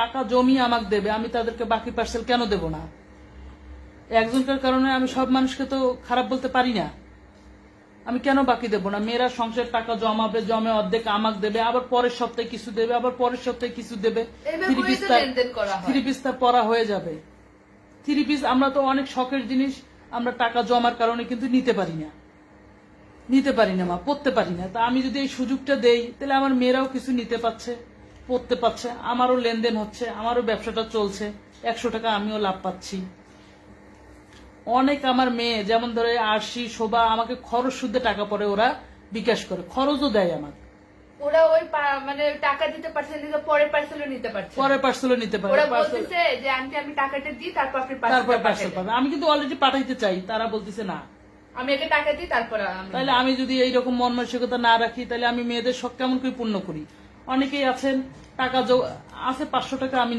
টাকা জমি আমাকে দেবে আমি তাদেরকে বাকি পার্সেল কেন দেব না? একজনকার কারণে আমি সব মানুষকে তো খারাপ বলতে পারি না। আমি কেন বাকি দেব না? মেয়েরা সংসার টাকা জমাবে জমে অর্ধেক আমাক দেবে আবার পরের সপ্তাহে কিছু দেবে আবার পরের সপ্তাহে কিছু দেবে। থ্রি পিস তো তার লেনদেন করা হয়। থ্রি পিস পরা হয়ে যাবে। থ্রি পিস আমরা তো অনেক শখের জিনিস আমরা টাকা জমার কারণে কিন্তু নিতে পারি না। নিতে পারি না মা পড়তে পারি না। তা আমি যদি এই সুযোগটা দেই তাহলে আমার মেয়েরাও কিছু নিতে পারছে। পড়তে পারছে আমারও লেনদেন হচ্ছে আমারও ব্যবসাটা চলছে একশো টাকা আমিও লাভ পাচ্ছি। অনেক আমার মেয়ে যেমন ধরে আরশি শোভা আমাকে খরচ শুদ্ধে টাকা পরে ওরা বিকাশ করে খরচও দেয় আমাকে। ওরা ওই মানে টাকা দিতে পারছে না দিকে পরের নিতে পারছে। পরে পার্সেলও নিতে পারে। ওরা বলতেছে যে আন্টি আমি টাকাটা দিই তারপর আপনি তারপর পার্সেল পাঠাবেন। আমি কিন্তু অলরেডি পাঠাইতে চাই তারা বলতেছে না। আমি আগে টাকা দিই তারপর তাহলে আমি যদি এইরকম মন মানসিকতা না রাখি তাহলে আমি মেয়েদের শখ কেমন করে পূর্ণ করি? অনেকেই আছেন টাকা আছে পাঁচশো টাকা আমি